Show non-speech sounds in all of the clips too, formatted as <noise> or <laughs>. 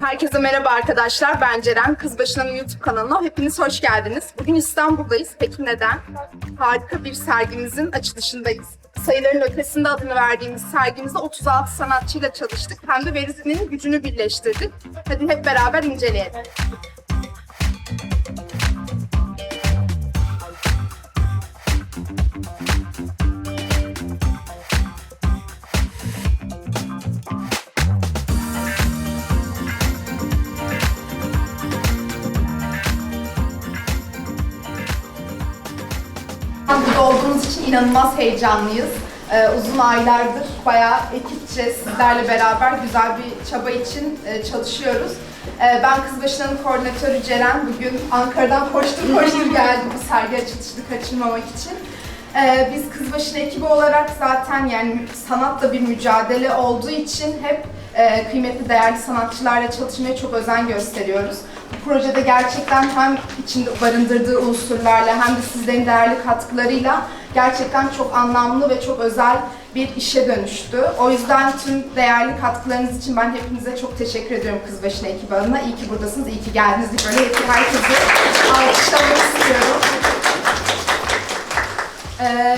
Herkese merhaba arkadaşlar. Ben Ceren. Kızbaşı'nın YouTube kanalına hepiniz hoş geldiniz. Bugün İstanbul'dayız. Peki neden? Harika bir sergimizin açılışındayız. Sayıların ötesinde adını verdiğimiz sergimizde 36 sanatçıyla çalıştık. Hem de verizinin gücünü birleştirdik. Hadi hep beraber inceleyelim. İnanılmaz heyecanlıyız. Ee, uzun aylardır bayağı ekipçe sizlerle beraber güzel bir çaba için e, çalışıyoruz. Ee, ben Kızbaşı'nın koordinatörü Ceren. Bugün Ankara'dan koştur koştur <laughs> geldim bu sergi açılışını kaçırmamak için. Ee, biz Kızbaşı'nın ekibi olarak zaten yani sanatla bir mücadele olduğu için hep e, kıymetli değerli sanatçılarla çalışmaya çok özen gösteriyoruz. Projede gerçekten hem içinde barındırdığı unsurlarla hem de sizlerin değerli katkılarıyla gerçekten çok anlamlı ve çok özel bir işe dönüştü. O yüzden tüm değerli katkılarınız için ben hepinize çok teşekkür ediyorum Kızbaşı'na ekibi adına. İyi ki buradasınız, iyi ki geldiniz. Böyle hep- herkesi alkışlamak istiyorum. Ee,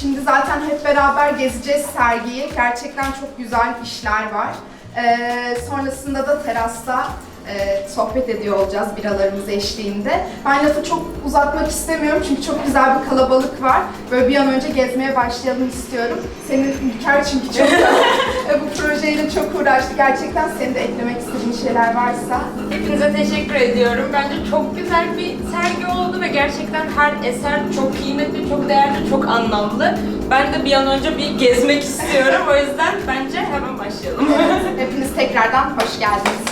şimdi zaten hep beraber gezeceğiz sergiyi. Gerçekten çok güzel işler var. Ee, sonrasında da terasta e, sohbet ediyor olacağız biralarımız eşliğinde. Ben lafı çok uzatmak istemiyorum çünkü çok güzel bir kalabalık var. Böyle bir an önce gezmeye başlayalım istiyorum. Senin Ülker çünkü çok <laughs> e, bu projeyle çok uğraştı. Gerçekten senin de eklemek istediğin şeyler varsa. Hepinize teşekkür ediyorum. Bence çok güzel bir sergi oldu ve gerçekten her eser çok kıymetli, çok değerli, çok anlamlı. Ben de bir an önce bir gezmek istiyorum. O yüzden bence hemen başlayalım. Hepiniz tekrardan hoş geldiniz.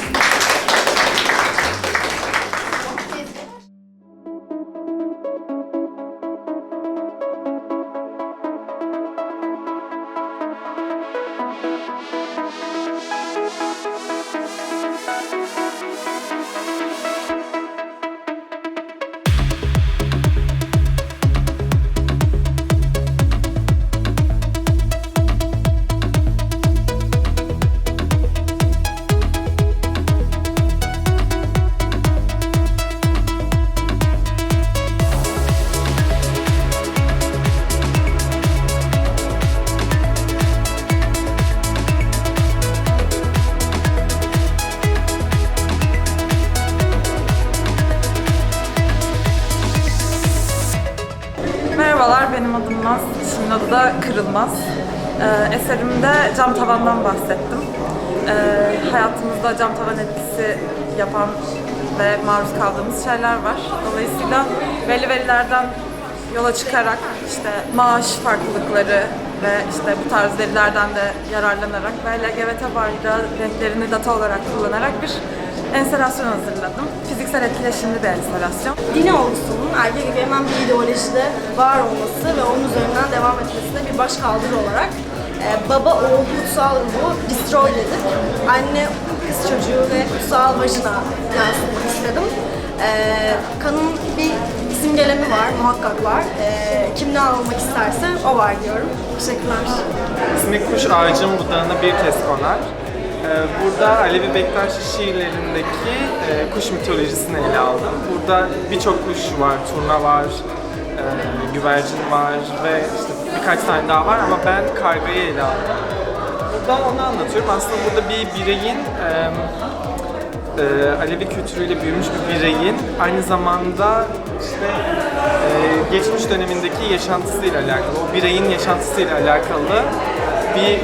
Merhabalar, benim adım Naz. İşimin adı da Kırılmaz. Ee, eserimde cam tavandan bahsettim. Ee, hayatımızda cam tavan etkisi yapan ve maruz kaldığımız şeyler var. Dolayısıyla belli verilerden yola çıkarak işte maaş farklılıkları ve işte bu tarz verilerden de yararlanarak ve LGBT bayrağı renklerini data olarak kullanarak bir enstalasyon hazırladım. Fiziksel etkileşimli bir enstalasyon. dini olgusunun erkek egemen bir ideolojide var olması ve onun üzerinden devam etmesine bir başkaldırı olarak e, baba oğul kutsal ruhu destroy edip anne kız çocuğu ve kutsal vajina yansıtmak istedim. E, kanın bir simgelemi var, muhakkak var. E, kim ne almak isterse o var diyorum. Teşekkürler. İsmi Kuş Ağacın Budağı'na bir kez konar. Ee, Burada Alevi Bektaşi şiirlerindeki e, kuş mitolojisini ele aldım. Burada birçok kuş var, turna var, e, güvercin var ve işte birkaç tane daha var ama ben kargayı ele aldım. Burada onu anlatıyorum. Aslında burada bir bireyin e, Alevi kültürüyle büyümüş bir bireyin aynı zamanda işte geçmiş dönemindeki yaşantısıyla alakalı, o bireyin yaşantısıyla alakalı bir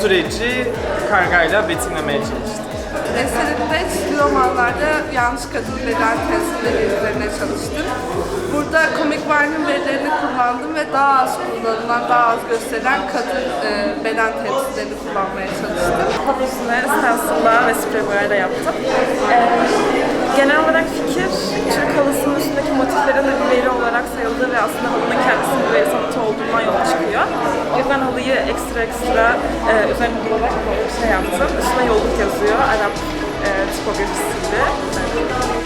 süreci kargayla betimlemeye çalıştık. Eserimde çizgi romanlarda yanlış kadın beden testleri üzerine çalıştım. Burada komik varlığın verilerini kullandım ve daha az kullanılan, daha az gösterilen kadın e, beden temsillerini kullanmaya çalıştım. Pablosunu stencil'la ve sprayboyayla yaptım. Ee, genel olarak fikir, Türk halısının üstündeki motiflerin de bir veri olarak sayıldığı ve aslında halının kendisinin bir veri sanatı olduğundan yola çıkıyor. O yüzden halıyı ekstra ekstra e, üzerine durarak bir şey yaptım. Üstüne yolluk yazıyor. Arap e, tipografisinde. Evet.